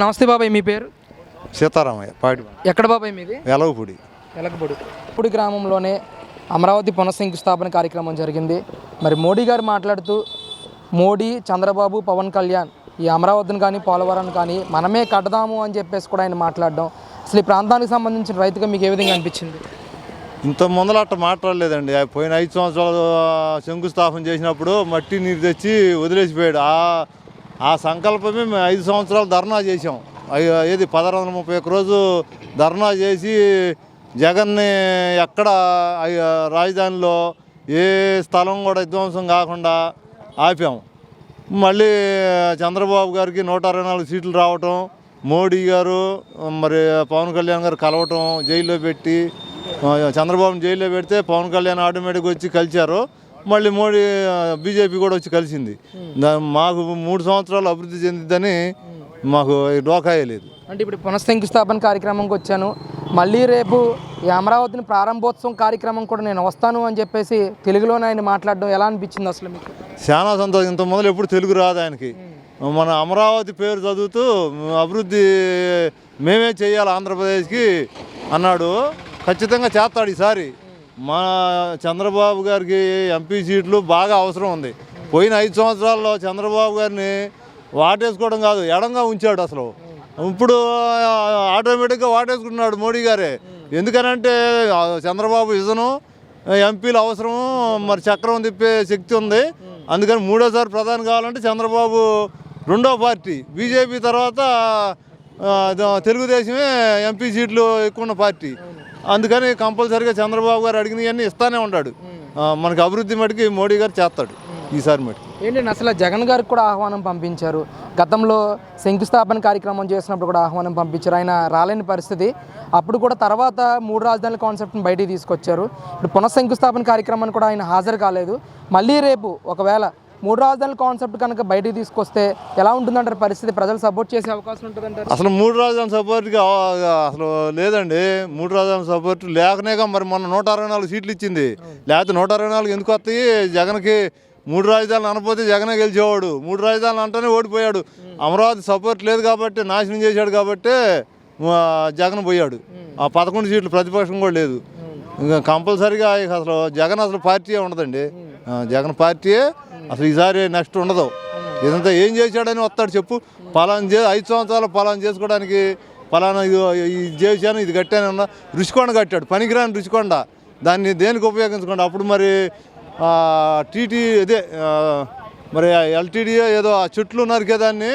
నమస్తే బాబాయ్ మీ పేరు? సీతారామయ్య పాటి ఎక్కడ బాబాయ్ మీది? వెలగపూడి ఎలకపొడి ఇప్పుడు గ్రామంలోనే అమరావతి పునఃశంకుస్థాపన కార్యక్రమం జరిగింది. మరి మోడీ గారు మాట్లాడుతూ మోడీ చంద్రబాబు పవన్ కళ్యాణ్ ఈ అమరావతిని కానీ పోలవరాన్ని కానీ మనమే కడదాము అని చెప్పేసి కూడా ఆయన మాట్లాడడం. అసలు ఈ ప్రాంతానికి సంబంధించిన రైతుగా మీకు ఏ విధంగా అనిపించింది? ఇంత ముందర అట్ట మాట్లాడలేదండి. పోయిన ఐదు సంవత్సరాలు శంకుస్థాపన చేసినప్పుడు మట్టి నీరు తెచ్చి వదిలేసిపోయాడు. ఆ ఆ సంకల్పమే మేము ఐదు సంవత్సరాలు ధర్నా చేసాం ఏది పదహారు వందల ముప్పై ఒక్క రోజు ధర్నా చేసి జగన్ని ఎక్కడ అయ్య, రాజధానిలో ఏ స్థలం కూడా విధ్వంసం కాకుండా ఆపాం. మళ్ళీ చంద్రబాబు గారికి నూట అరవై నాలుగు సీట్లు రావటం మోడీ గారు మరి పవన్ కళ్యాణ్ గారు కలవటం జైల్లో పెట్టి చంద్రబాబుని జైల్లో పెడితే పవన్ కళ్యాణ్ ఆటోమేటిక్గా వచ్చి కలిశారు. మళ్ళీ మోడీ బీజేపీ కూడా వచ్చి కలిసింది. దా- మాకు మూడు సంవత్సరాలు అభివృద్ధి చెందిద్దని మాకు డోకాయే లేదు అంటే ఇప్పుడు పునఃశంకుస్థాపన కార్యక్రమంకి వచ్చాను మళ్ళీ రేపు ఈ అమరావతిని ప్రారంభోత్సవం కార్యక్రమం కూడా నేను వస్తాను అని చెప్పేసి తెలుగులోనే ఆయన మాట్లాడడం ఎలా అనిపించింది అసలు మీకు? చాలా సంతోషం. ఇంత మొదలు ఎప్పుడు తెలుగు రాదు ఆయనకి. మన అమరావతి పేరు చదువుతూ అభివృద్ధి మేమే చేయాలి ఆంధ్రప్రదేశ్కి అన్నాడు. ఖచ్చితంగా చేస్తాడు ఈసారి. మా చంద్రబాబు గారికి ఎంపీ సీట్లు బాగా అవసరం ఉంది. పోయిన ఐదు సంవత్సరాల్లో చంద్రబాబు గారిని వాటేసుకోవడం కాదు ఎడంగా ఉంచాడు అసలు. ఇప్పుడు ఆటోమేటిక్గా వాటేసుకున్నాడు మోడీ గారే. ఎందుకనంటే చంద్రబాబు విజను ఎంపీలు అవసరం మరి చక్రం తిప్పే శక్తి ఉంది. అందుకని మూడోసారి ప్రధాని కావాలంటే చంద్రబాబు రెండో పార్టీ. బీజేపీ తర్వాత తెలుగుదేశమే ఎంపీ సీట్లు ఎక్కువ ఉన్న పార్టీ. అందుకని కంపల్సరీగా చంద్రబాబు గారు అడిగినవన్నీ ఇస్తానే ఉంటాడు మనకి అభివృద్ధి మటుకి మోడీ గారు చేస్తాడు ఈసారి మటుకు. ఏంటంటే అసలు జగన్ గారికి కూడా ఆహ్వానం పంపించారు. గతంలో శంకుస్థాపన కార్యక్రమం చేసినప్పుడు కూడా ఆహ్వానం పంపించారు. ఆయన రాలేని పరిస్థితి. అప్పుడు కూడా తర్వాత మూడు రాజధానుల కాన్సెప్ట్ని బయటికి తీసుకొచ్చారు. ఇప్పుడు పునఃశంకుస్థాపన కార్యక్రమానికి కూడా ఆయన హాజరు కాలేదు. మళ్ళీ రేపు ఒకవేళ మూడు రాజధానుల కాన్సెప్ట్ కనుక బయటికి తీసుకొస్తే ఎలా ఉంటుందంటారు పరిస్థితి? ప్రజలు సపోర్ట్ చేసే అవకాశం ఉంటుందంటారు? అసలు మూడు రాజధాని సపోర్ట్కి అవ- అసలు లేదండి. మూడు రాజధాని సపోర్ట్ లేకనేగా మరి మొన్న నూట అరవై నాలుగు సీట్లు ఇచ్చింది. లేకపోతే నూట అరవై నాలుగు ఎందుకు వస్తాయి? జగన్కి మూడు రాజధానులు అనపోతే జగనే గెలిచేవాడు. మూడు రాజధానులు అంటేనే ఓడిపోయాడు. అమరావతి సపోర్ట్ లేదు కాబట్టి నాశనం చేశాడు కాబట్టి జగన్ పోయాడు. ఆ పదకొండు సీట్లు ప్రతిపక్షం కూడా లేదు. ఇంకా కంపల్సరీగా అసలు జగన్ అసలు పార్టీయే ఉండదండి. జగన్ పార్టీయే. అసలు ఈసారి నెక్స్ట్ ఉండదు. ఇదంతా ఏం చేశాడని వస్తాడు చెప్పు. పలానా చే ఐదు సంవత్సరాలు పలానా చేసుకోవడానికి పలానా ఇది ఇది చేశాను ఇది కట్టానన్నా రుచికొండ కట్టాడు. పనికిరాని రుచికొండ. దాన్ని దేనికి ఉపయోగించుకోండి? అప్పుడు మరి టీటీ ఇదే మరి ఎల్టీడీ ఏదో ఆ చెట్లు నరికేదాన్ని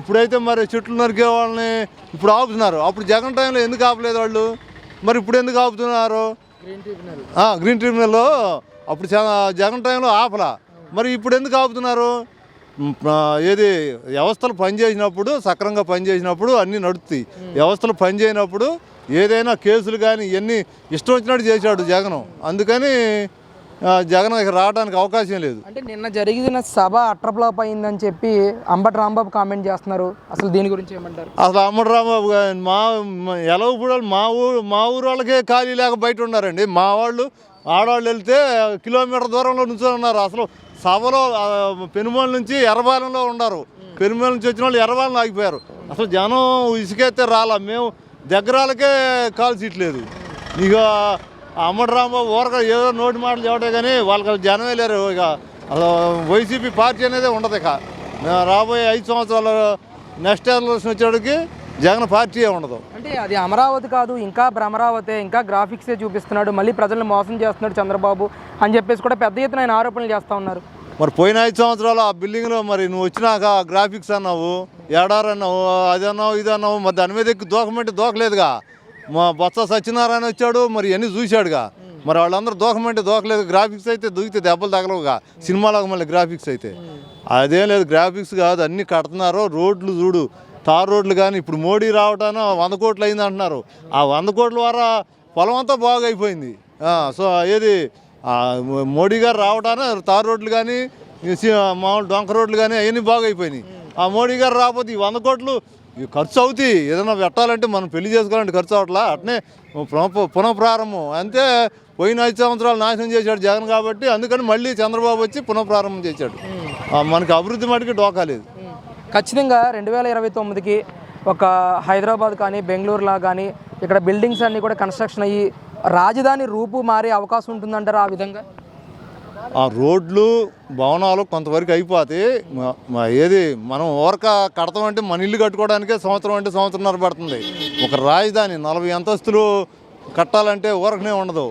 ఇప్పుడైతే మరి చెట్లు నరికే వాళ్ళని ఇప్పుడు ఆపుతున్నారు. అప్పుడు జగన్ టైంలో ఎందుకు ఆపలేదు వాళ్ళు? మరి ఇప్పుడు ఎందుకు ఆపుతున్నారు? గ్రీన్ ట్రిబ్యునల్ అప్పుడు జగన్ టైంలో ఆపలా. మరి ఇప్పుడు ఎందుకు ఆపుతున్నారు? ఏది వ్యవస్థలు పనిచేసినప్పుడు సక్రంగా పనిచేసినప్పుడు అన్నీ నడుస్తాయి వ్యవస్థలు పనిచేయనప్పుడు ఏదైనా కేసులు కానీ ఇవన్నీ ఇష్టం వచ్చినట్టు చేశాడు జగన్. అందుకని జగన్ రావడానికి అవకాశం లేదు. అంటే నిన్న జరిగిన సభ అట్రప్లాప్ అయిందని చెప్పి అంబటి రాంబాబు కామెంట్ చేస్తున్నారు. అసలు దీని గురించి ఏమంటారు? అసలు అమ్మడు రాంబాబు మా ఎలవపూడ మా ఊరు మా ఊరు వాళ్ళకే ఖాళీ లేక బయట ఉన్నారండి. మా వాళ్ళు ఆడవాళ్ళు వెళ్తే కిలోమీటర్ దూరంలో నుంచొని ఉన్నారు. అసలు సభలో పెనుమల నుంచి ఎర్రబాలెంలో ఉన్నారు. పెనుమల నుంచి వచ్చిన వాళ్ళు ఎర్రబాలెం ఆగిపోయారు. అసలు జనం ఇసుకైతే రాలా. మేము దగ్గరాలకే కాల్ సీట్ ఇక అమ్మడు రాంబాబు ఊరక ఏదో నోటి మాటలు చెప్పటే కానీ వాళ్ళకి జనమే లేరు. ఇక అసలు వైసీపీ పార్టీ అనేది ఉండదు ఇక. రాబోయే ఐదు సంవత్సరాలు నెక్స్ట్ ఎలక్షన్ వచ్చేటికి జగన్ పార్టీయే ఉండదు. అంటే అది అమరావతి కాదు ఇంకా భ్రమరావతే ఇంకా గ్రాఫిక్సే చూపిస్తున్నాడు మళ్ళీ ప్రజలను మోసం చేస్తున్నాడు చంద్రబాబు అని చెప్పేసి కూడా పెద్ద ఎత్తున ఆయన ఆరోపణలు చేస్తూ ఉన్నారు. మరి పోయిన ఐదు సంవత్సరాలు ఆ బిల్డింగ్లో మరి నువ్వు వచ్చినాక గ్రాఫిక్స్ అన్నావు ఏడార్ అన్నావు అది అన్నావు ఇది అన్నావు మరి దాని మీద ఎక్కి దూకమంటే దూకలేదుగా మా బొత్స సత్యనారాయణ వచ్చాడు మరి అన్నీ చూశాడుగా. మరి వాళ్ళందరూ దూకమంటే దూకలేదు గ్రాఫిక్స్ అయితే దూకితే దెబ్బలు తగలవుగా. సినిమాలకు మళ్ళీ గ్రాఫిక్స్ అయితే. అదేం లేదు గ్రాఫిక్స్ కాదు అన్నీ కడుతున్నారు రోడ్లు చూడు. తార్ రోడ్లు కానీ ఇప్పుడు మోడీ రావటాన వంద కోట్లు అయింది అంటున్నారు. ఆ వంద కోట్ల ద్వారా పొలం అంతా బాగైపోయింది. సో ఏది మోడీ గారు రావటాన తార్ రోడ్లు కానీ మామూలు డొంక రోడ్లు కానీ అవన్నీ బాగైపోయినాయి. అయిపోయినాయి ఆ మోడీ గారు రాకపోతే ఈ వంద కోట్లు ఖర్చు అవుతాయి. ఏదైనా పెట్టాలంటే మనం పెళ్ళి చేసుకోవాలంటే ఖర్చు అవట్లా అట్నే పునః పునఃప్రారంభం. అంతే పోయిన ఐదు సంవత్సరాలు నాశనం చేశాడు జగన్ కాబట్టి అందుకని మళ్ళీ చంద్రబాబు వచ్చి పునఃప్రారంభం చేశాడు. ఆ, మనకి అభివృద్ధి మటుకి డోకా లేదు. ఖచ్చితంగా రెండు వేల ఇరవై తొమ్మిదికి ఒక హైదరాబాద్ కానీ బెంగళూరులా కానీ ఇక్కడ బిల్డింగ్స్ అన్నీ కూడా కన్స్ట్రక్షన్ అయ్యి రాజధాని రూపు మారే అవకాశం ఉంటుందంటారు ఆ విధంగా? ఆ రోడ్లు భవనాలు కొంతవరకు అయిపోతాయి. ఏది మనం ఓరక కడతామంటే మన ఇల్లు కట్టుకోవడానికే సంవత్సరం అంటే సంవత్సరంన్నర పడుతుంది. ఒక రాజధాని నలభై అంతస్తులు కట్టాలంటే ఊరకనే ఉండదు.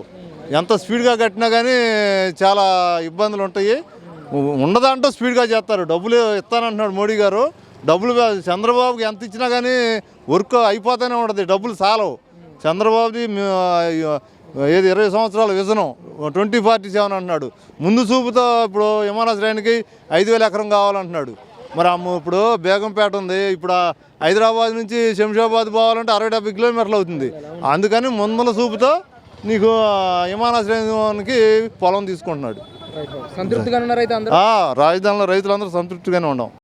ఎంత స్పీడ్గా కట్టినా కానీ చాలా ఇబ్బందులు ఉంటాయి ఉ- ఉండదంటూ స్పీడ్గా చేస్తారు. డబ్బులు ఇస్తానంటున్నాడు మోడీ గారు. డబ్బులు చంద్రబాబుకి ఎంత ఇచ్చినా కానీ వర్క్ అయిపోతూనే ఉంటుంది. డబ్బులు చాలవు. చంద్రబాబుది ఏది ఇరవై సంవత్సరాల విజనం ట్వంటీ ఫార్టీ సెవెన్ అంటున్నాడు. ముందు చూపుతో ఇప్పుడు విమానాశ్రయానికి ఐదు వేల ఎకరం కావాలంటున్నాడు. మరి అమ్మ ఇప్పుడు బేగంపేట ఉంది. ఇప్పుడు హైదరాబాద్ నుంచి శంషాబాద్ పోవాలంటే అరవై డెబ్బై కిలోమీటర్లు అవుతుంది. అందుకని ముందల చూపుతో నీకు విమానాశ్రయానికి పొలం తీసుకుంటున్నాడు. సంతృప్తిగా ఉన్నారు అయితే అందరూ? రాజధానిలో రైతులందరూ సంతృప్తిగానే ఉన్నాం.